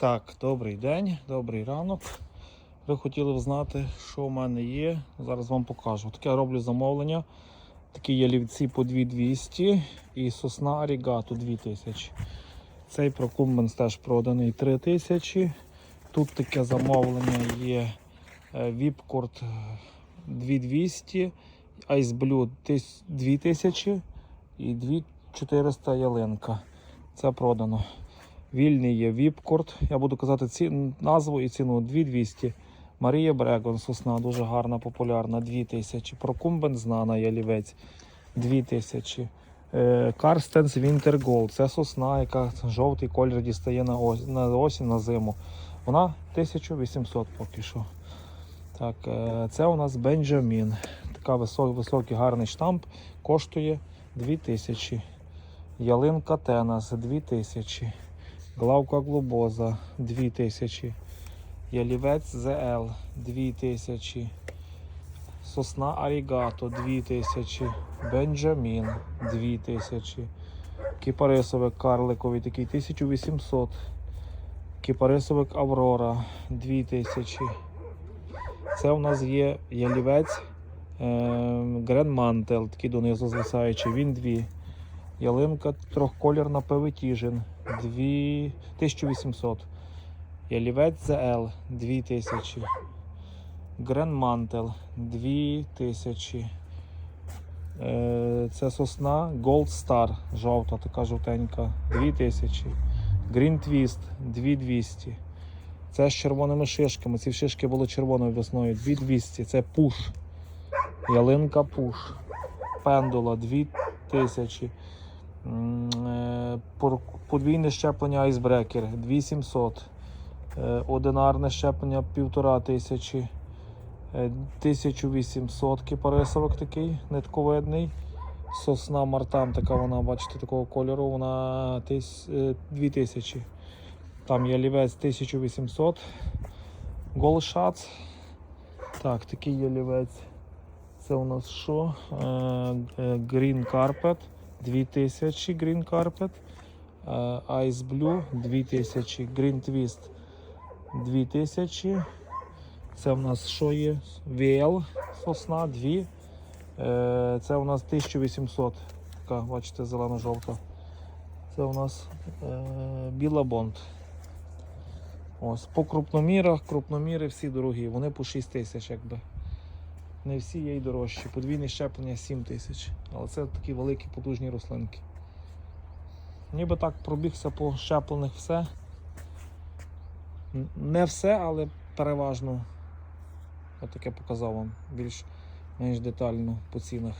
Так, добрий день, добрий ранок. Ви хотіли б знати, що в мене є. Зараз вам покажу. Таке роблю замовлення. Такі ялівці по 2200 і сосна Арігату 2000. Цей прокумбенс теж проданий 3000. Тут таке замовлення є е, Віпкорт 2200, Ice Blue 2000 і 2400 ялинка. Це продано. Вільний є Віпкорт. Я буду казати ці, назву і ціну 2200. Марія Брегон, сосна, дуже гарна, популярна, 2000. Прокумбен знана, ялівець 2000. Е, Карстенс Winter Gold. Це сосна, яка жовтий колір дістає на осінь, на, осінь, на зиму. Вона 1800 поки що. Так, е, це у нас Бенджамін. Така високий, високий гарний штамп. Коштує 2000. Ялинка Тенас 2000. Главка глобоза 2000. Ялівець ЗЛ 2000. Сосна Арігато 2000. Бенджамін 2000. Кіпарисовик карликовий такий 1800. Кіпарисовик Аврора 2000. Це у нас є ялівець Грен Мантел, такий донизу звисаючий. Він 2. Ялинка трьохколірна Певитіжин 1800. Ялівець ЗЛ 2000. Грен Мантел 2000. Е, Це сосна Gold Star, жовта, така жовтенька, 2000. Green Twist 2200. Це з червоними шишками. Ці шишки були червоною весною. 2200. Це пуш. Ялинка пуш. Пендула 2000. Е, Подвійне щеплення Icebreaker 2700. Е, Одинарне щеплення 1500. Е, 1800 кипарисовик такий нитковидний. Сосна Мартан, така вона, бачите, такого кольору, вона е, 2000. Там є лівець 1800. Голшац. Так, такий є лівець. Це у нас що? Е, е, Carpet 2000 Green Carpet. Е, Ice Blue 2000. Green Twist 2000. Це у нас що є? VL сосна 2. Е, Це у нас 1800. Така, бачите, зелено-жовта. Це у нас е, біла бонд. Ось, по крупномірах, крупноміри всі дорогі, вони по 6 тисяч якби. Не всі є й дорожчі. Подвійне щеплення 7 тисяч. Але це такі великі потужні рослинки. Ніби так пробігся по щеплених все. Не все, але переважно. Отаке показав вам більш менш детально по цінах.